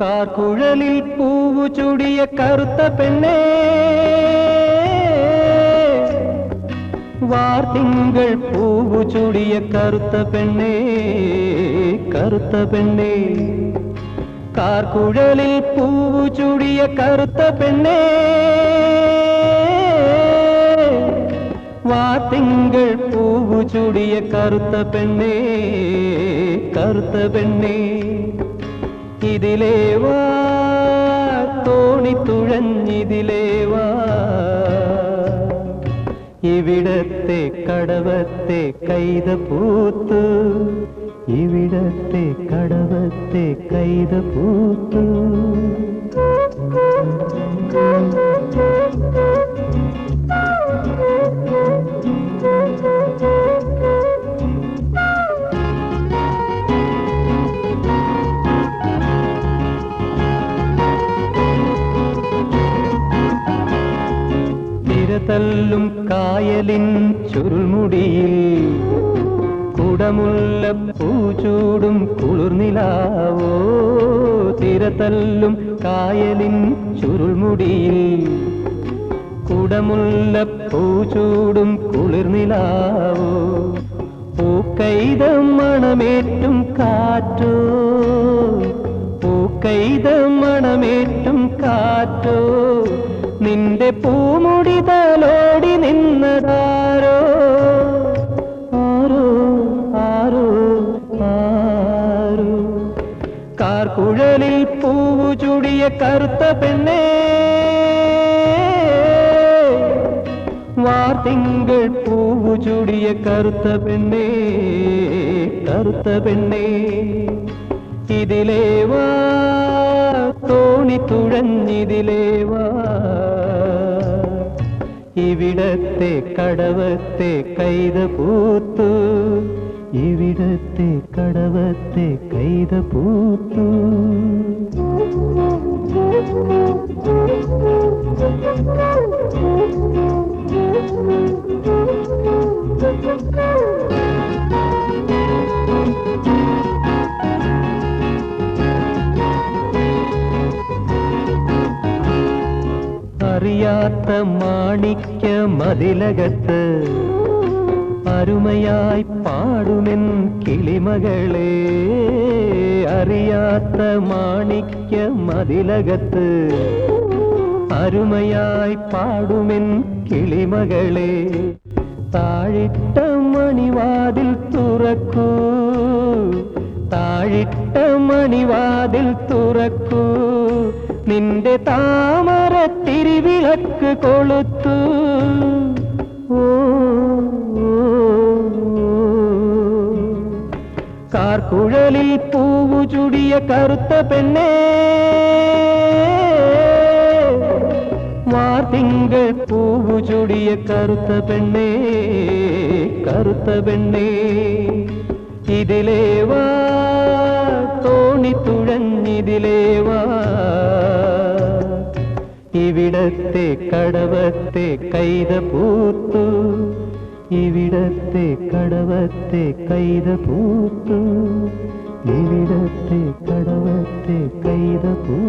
കാർക്കുഴലിൽ പൂവു ചൂടിയ കറുത്ത പെണ്ണേ. വാർത്തിങ്കൾ പൂവു ചൂടിയ കറുത്ത പെണ്ണേ കറുത്ത പെണ്ണേ. കാർക്കുഴലിൽ പൂവു ചൂടിയ കറുത്ത പെണ്ണേ. വാത്തിങ്കൾ പൂവു ചൂടിയ കറുത്ത പെണ്ണേ കറുത്ത പെണ്ണേ. ഇതിലേ വാ തോണി തുഴഞ്ഞിതിലേ വാ ഇവിടത്തെ കടവത്തെ കൈത പൂത്തു ഇവിടത്തെ കടവത്തെ കൈത പൂത്തു. തിരതല്ലും കായലിൻ ചുരുൾമുടിയിൽ. കുടമുള്ള പൂചൂടും കുളിർനിലാവോ? തിരതല്ലും കായലിൻ ചുരുൾമുടിയിൽ. കുടമുള്ള പൂചൂടും കുളിർനിലാവോ? പൂക്കൈത മണമേറ്റും കാറ്റോ? പൂക്കൈത മണമേറ്റും കാറ്റോ? നിന്റെ പൂമുടി തലോടി നിന്നതാരോ? ആരോ? ആരോ? ആരോ? കാർക്കുഴലിൽ പൂവു ചൂടിയ കറുത്ത പെണ്ണേ. വാർത്തിങ്കൾ പൂവു ചൂടിയ കറുത്ത പെണ്ണേ. കറുത്ത പെണ്ണേ. ഇതിലേ വാ തോണി തുഴഞ്ഞിതിലേ വാ. ഇവിടത്തെ കടവത്തെ കൈത പൂത്തു ഇവിടത്തെ കടവത്തെ കൈത പൂത്തു അറിയാത്ത മാണിക്യ മതിലകത്ത് അരുമയായി പാടുമെൻ കിളിമകളെ. അറിയാത്ത മാണിക്യ മതിലകത്ത് അരുമയായി പാടുമെൻ കിളിമകളെ. താഴിട്ട മണിവാതിൽ തുറക്കൂ. താഴിട്ട മണിവാതിൽ തുറക്കൂ. നിന്റെ താമര തിരിവിളക്ക് കൊളുത്തു. കാർക്കുഴലിൽ പൂവു ചുടിയ കറുത്ത പെണ്ണേ. മാർത്തിങ്കൾ പൂവു ചുടിയ കറുത്ത പെണ്ണേ കറുത്ത പെണ്ണേ. ഇതിലേ വാ തോണി തുഴഞ്ഞിതിലേ വാ. ഇവിടത്തെ കടവത്തെ കൈത പൂത്തു. ഇവിടത്തെ കടവത്തെ കൈത പൂത്തു. ഇവിടത്തെ കടവത്തെ കൈത പൂത്തു